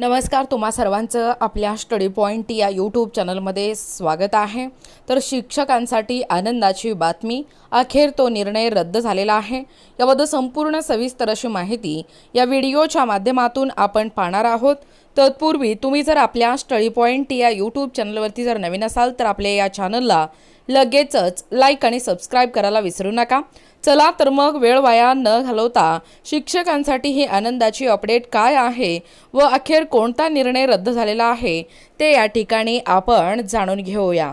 नमस्कार तुम्हा सर्वांचं आपल्या स्टडी पॉईंट या यूट्यूब चॅनलमध्ये स्वागत आहे. तर शिक्षकांसाठी आनंदाची बातमी अखेर तो निर्णय रद्द झालेला आहे. याबद्दल संपूर्ण सविस्तर अशी माहिती या व्हिडिओच्या माध्यमातून आपण पाहणार आहोत. तत्पूर्वी तुम्ही जर आपल्या स्टडी पॉईंट या यूट्यूब चॅनलवरती जर नवीन असाल तर आपल्या या चॅनलला लगेचच लाईक आणि सबस्क्राईब करायला विसरू नका. चला तर मग वेळ वाया न घालवता शिक्षकांसाठी ही आनंदाची अपडेट काय आहे व अखेर कोणता निर्णय रद्द झालेला आहे ते या ठिकाणी आपण जाणून घेऊया.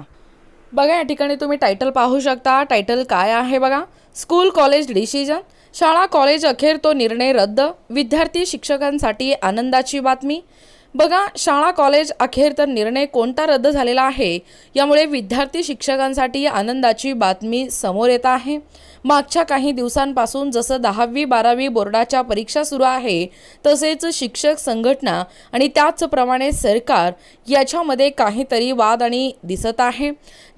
बघा या ठिकाणी तुम्ही टायटल पाहू शकता. टायटल काय आहे बघा? स्कूल कॉलेज डिसिजन शाळा कॉलेज अखेर तो निर्णय रद्द. विद्यार्थी शिक्षकांसाठी आनंदाची बातमी. बघा शाळा कॉलेज अखेर तर निर्णय कोणता रद्द झालेला आहे? यामुळे विद्यार्थी शिक्षकांसाठी आनंदाची बातमी समोर येत आहे. मागच्या काही दिवसांपासून जसं दहावी बारावी बोर्डाच्या परीक्षा सुरू आहे तसेच शिक्षक संघटना आणि त्याचप्रमाणे सरकार याच्यामध्ये काहीतरी वाद आणि दिसत आहे.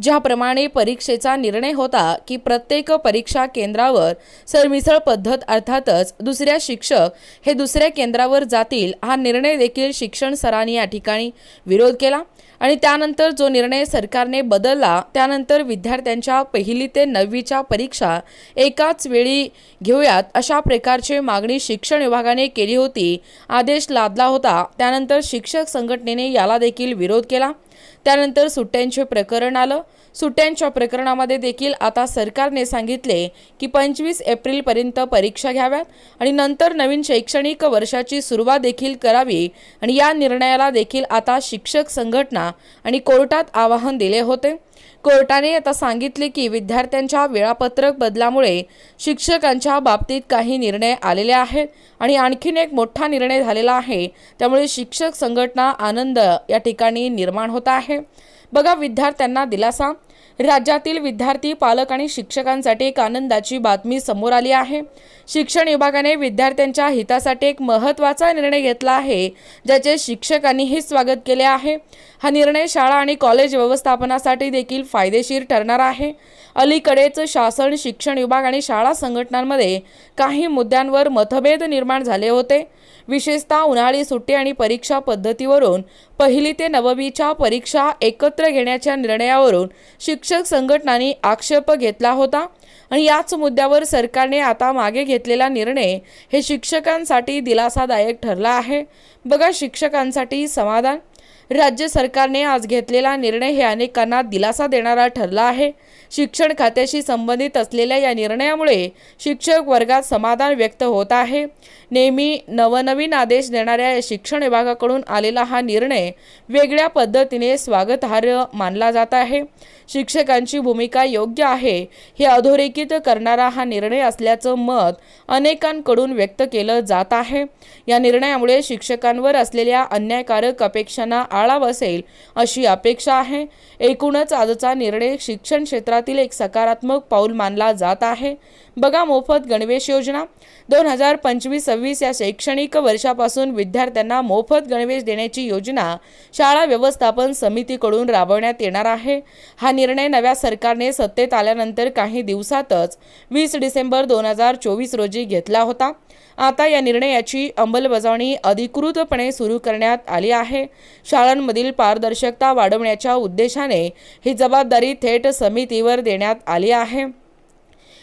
ज्याप्रमाणे परीक्षेचा निर्णय होता की प्रत्येक परीक्षा केंद्रावर सरमिसळ पद्धत अर्थातच दुसऱ्या शिक्षक हे दुसऱ्या केंद्रावर जातील हा निर्णय देखील शिक्षण सरांनी या ठिकाणी विरोध केला. आणि त्यानंतर जो निर्णय सरकारने बदलला त्यानंतर विद्यार्थ्यांच्या पहिली ते नववीच्या परीक्षा एकाच वेळी घेऊयात अशा प्रकारची मागणी शिक्षण विभागाने केली होती. आदेश लादला होता. त्यानंतर शिक्षक संघटनेने याला देखील विरोध केला. त्यानंतर सुट्ट्यांचे प्रकरण आलं. सुट्ट्यांच्या प्रकरणामध्ये देखील आता सरकारने सांगितले की पंचवीस एप्रिलपर्यंत परीक्षा घ्याव्यात आणि नंतर नवीन शैक्षणिक वर्षाची सुरुवात देखील करावी आणि या निर्णयाला देखील आता शिक्षक संघटना आणि कोर्टात आवाहन दिले होते. कोर्टाने आता सांगितले की विद्यार्थ्यांच्या वेळापत्रक बदलामुळे शिक्षकांच्या बाबतीत काही निर्णय आलेले आहेत आणि आणखीन एक मोठा निर्णय झालेला आहे. त्यामुळे शिक्षक संघटना आनंद या ठिकाणी निर्माण होत आहे. बघा विद्यार्थ्यांना दिलासा राज्यातील विद्यार्थी पालक आणि शिक्षकांसाठी एक आनंदाची बातमी समोर आली आहे. शिक्षण विभागाने विद्यार्थ्यांच्या हितासाठी एक महत्त्वाचा निर्णय घेतला आहे ज्याचे शिक्षकांनीही स्वागत केले आहे. हा निर्णय शाळा आणि कॉलेज व्यवस्थापनासाठी देखील फायदेशीर ठरणार आहे. अलीकडेच शासन शिक्षण विभाग आणि शाळा संघटनांमध्ये काही मुद्द्यांवर मतभेद निर्माण झाले होते. विशेषतः उन्हाळी सुट्टी आणि परीक्षा पद्धतीवरून पहिली ते नववीच्या परीक्षा एकत्र घेण्याच्या निर्णयावरून शिक्षक संघटनांनी आक्षेप घेतला होता. आणि याच मुद्द्यावर सरकारने आता मागे घेतलेला निर्णय हे शिक्षकांसाठी दिलासादायक ठरला आहे. बघा शिक्षकांसाठी समाधान. राज्य सरकारने आज घेतलेला निर्णय हे अनेकांना दिलासा देणारा ठरला आहे. शिक्षण खात्याशी संबंधित असलेल्या या निर्णयामुळे शिक्षक वर्गात समाधान व्यक्त होत आहे. नेहमी नवनवीन आदेश देणाऱ्या या शिक्षण विभागाकडून आलेला हा निर्णय वेगळ्या पद्धतीने स्वागतार्ह मानला जात आहे. शिक्षकांची भूमिका योग्य आहे हे अधोरेखित करणारा हा निर्णय असल्याचं मत अनेकांकडून व्यक्त केलं जात आहे. या निर्णयामुळे शिक्षकांवर असलेल्या अन्यायकारक अपेक्षांना आळा बसेल अशी अपेक्षा आहे. एकूणच आजचा निर्णय शिक्षण क्षेत्रातील एक सकारात्मक पाऊल मानला जात आहे. बघा मोफत गणवेश योजना. दोन हजार पंचवीस सव्वीस या शैक्षणिक वर्षापासून विद्यार्थ्यांना मोफत गणवेश देण्याची योजना शाळा व्यवस्थापन समितीकडून राबवण्यात येणार आहे. हा निर्णय नव्या सरकारने सत्तेत आल्यानंतर काही दिवसातच वीस डिसेंबर दोन हजार चोवीस रोजी घेतला होता. आता या निर्णयाची अंमलबजावणी अधिकृतपणे सुरू करण्यात आली आहे. शाळांमधील पारदर्शकता वाढवण्याच्या उद्देशाने ही जबाबदारी थेट समितीवर देण्यात आली आहे.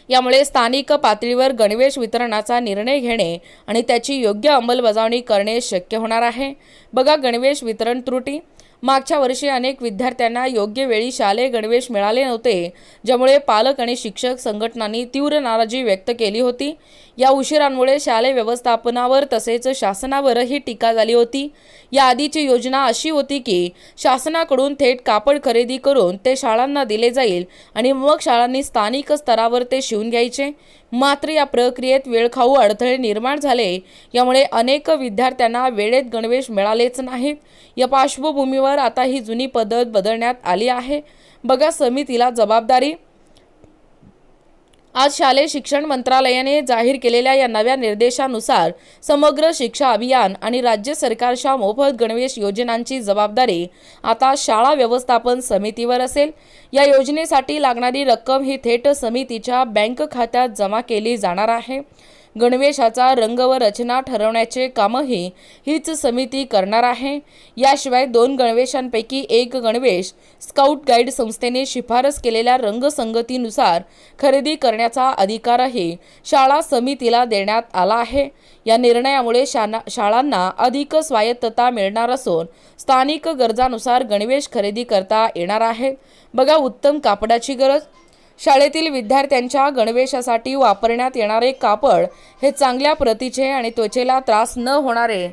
यामुळे स्थानिक पातळीवर गणवेश वितरणाचा निर्णय घेणे आणि त्याची योग्य अंमलबजावणी करणे शक्य होणार आहे. बघा गणवेश वितरण त्रुटी मागच्या वर्षी अनेक विद्यार्थ्यांना योग्य वेळी शालेय गणवेश मिळाले नव्हते ज्यामुळे पालक आणि शिक्षक संघटनांनी तीव्र नाराजी व्यक्त केली होती. या उशिरांमुळे शालेय व्यवस्थापनावर तसेच शासनावरही टीका झाली होती. या आधीची योजना अशी होती की शासनाकडून थेट कापड खरेदी करून ते शाळांना दिले जाईल आणि मग शाळांनी स्थानिक स्तरावर ते शिवून घ्यायचे. मात्र या प्रक्रियेत वेळखाऊ अडथळे निर्माण झाले. यामुळे अनेक विद्यार्थ्यांना वेळेत गणवेश मिळालेच नाहीत या पार्श्वभूमीवर आता ही जुनी पद्धत बदलण्यात आली आहे. बघा समितीला जबाबदारी आज शालेय शिक्षण मंत्रालयाने जाहीर केलेल्या या नव्या निर्देशानुसार समग्र शिक्षा अभियान आणि राज्य सरकारच्या मोफत गणवेश योजनांची जबाबदारी आता शाळा व्यवस्थापन समितीवर असेल. या योजनेसाठी लागणारी रक्कम ही थेट समितीच्या बँक खात्यात जमा केली जाणार आहे. गणवेशाचा रंग व रचना ठरवण्याचे कामही हीच समिती करणार आहे. याशिवाय दोन गणवेशांपैकी एक गणवेश स्काउट गाईड संस्थेने शिफारस केलेल्या रंगसंगतीनुसार खरेदी करण्याचा अधिकारही शाळा समितीला देण्यात आला आहे. या निर्णयामुळे शाना शाळांना अधिक स्वायत्तता मिळणार असून स्थानिक गरजानुसार गणवेश खरेदी करता येणार आहे. बघा उत्तम कापडाची गरज शाळेतील विद्यार्थ्यांच्या गणवेशासाठी वापरण्यात येणारे कापड हे चांगल्या प्रतीचे आणि त्वचेला त्रास न होणारे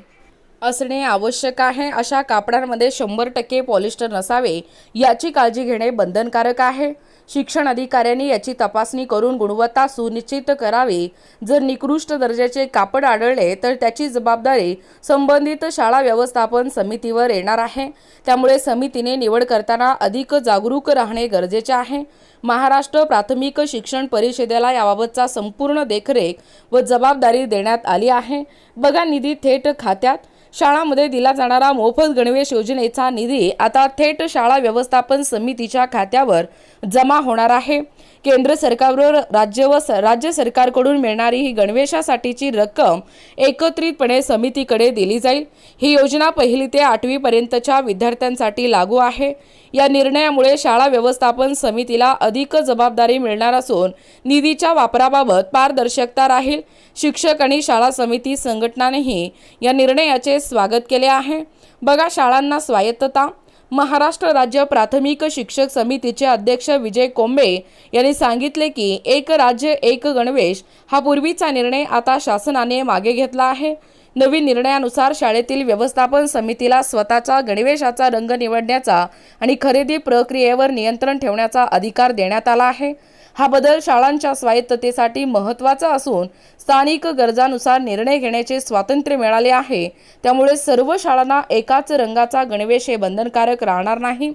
असणे आवश्यक आहे. अशा कापडांमध्ये शंभर टक्के पॉलिस्टर नसावे याची काळजी घेणे बंधनकारक आहे. शिक्षण अधिकाऱ्यांनी याची तपासणी करून गुणवत्ता सुनिश्चित करावी. जर निकृष्ट दर्जाचे कापड आढळले तर त्याची जबाबदारी संबंधित शाळा व्यवस्थापन समितीवर येणार आहे. त्यामुळे समितीने निवड करताना अधिक जागरूक राहणे गरजेचे आहे. महाराष्ट्र प्राथमिक शिक्षण परिषदेला याबाबतचा संपूर्ण देखरेख व जबाबदारी देण्यात आली आहे. बघा निधी थेट खात्यात. शाळांमध्ये दिला जाणारा मोफत गणवेश योजनेचा निधी आता थेट शाळा व्यवस्थापन समितीच्या खात्यावर जमा होणार आहे. केंद्र सरकारवर राज्य व स- राज्य सरकारकडून मिळणारी ही गणवेशासाठीची रक्कम एकत्रितपणे समितीकडे दिली जाईल. ही योजना पहिली ते आठवीपर्यंतच्या विद्यार्थ्यांसाठी लागू आहे. या निर्णयामुळे शाळा व्यवस्थापन समितीला अधिक जबाबदारी मिळणार असून निधीच्या वापराबाबत पारदर्शकता राहील. शिक्षक आणि शाळा समिती संघटनानेही या निर्णयाचे स्वागत केले आहे. बघा शाळांना स्वायत्तता. महाराष्ट्र राज्य प्राथमिक शिक्षक समितीचे अध्यक्ष विजय कोंबे यांनी सांगितले की एक राज्य एक गणवेश हा पूर्वीचा निर्णय आता शासनाने मागे घेतला आहे. नवीन निर्णयानुसार शाळेतील व्यवस्थापन समितीला स्वतःचा गणवेशाचा रंग निवडण्याचा आणि खरेदी प्रक्रियेवर नियंत्रण ठेवण्याचा अधिकार देण्यात आला आहे. हा बदल शाळांच्या स्वायत्ततेसाठी महत्त्वाचा असून स्थानिक गरजानुसार निर्णय घेण्याचे स्वातंत्र्य मिळाले आहे. त्यामुळे सर्व शाळांना एकाच रंगाचा गणवेश हे बंधनकारक राहणार नाही.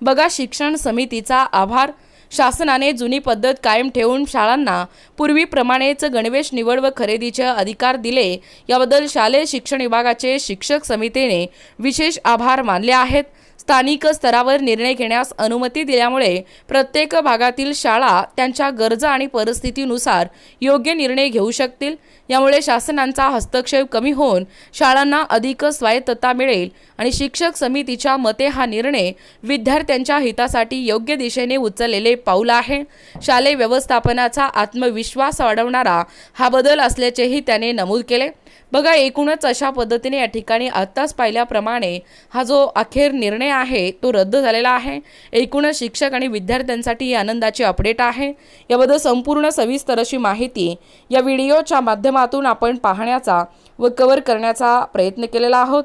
बघा शिक्षण समितीचा आभार. शासनाने जुनी पद्धत कायम ठेवून शाळांना पूर्वीप्रमाणेच गणवेश निवड व खरेदीचे अधिकार दिले याबद्दल शालेय शिक्षण विभागाचे शिक्षक समितीने विशेष आभार मानले आहेत. स्थानिक स्तरावर निर्णय घेण्यास अनुमती दिल्यामुळे प्रत्येक भागातील शाळा त्यांच्या गरजा आणि परिस्थितीनुसार योग्य निर्णय घेऊ शकतील. यामुळे शासनांचा हस्तक्षेप कमी होऊन शाळांना अधिक स्वायत्तता मिळेल आणि शिक्षक समितीच्या मते हा निर्णय विद्यार्थ्यांच्या हितासाठी योग्य दिशेने उचललेले पाऊल आहे. शालेय व्यवस्थापनाचा आत्मविश्वास वाढवणारा हा बदल असल्याचेही त्याने नमूद केले. बघा एकूणच अशा पद्धतीने या ठिकाणी आत्ताच पाहिल्याप्रमाणे हा जो अखेर निर्णय आहे तो रद्द झालेला आहे. एकूणच शिक्षक आणि विद्यार्थ्यांसाठी ही आनंदाची अपडेट आहे. याबद्दल संपूर्ण सविस्तर अशी माहिती या व्हिडिओच्या माध्यमातून आपण पाहण्याचा व कव्हर करण्याचा प्रयत्न केलेला आहोत.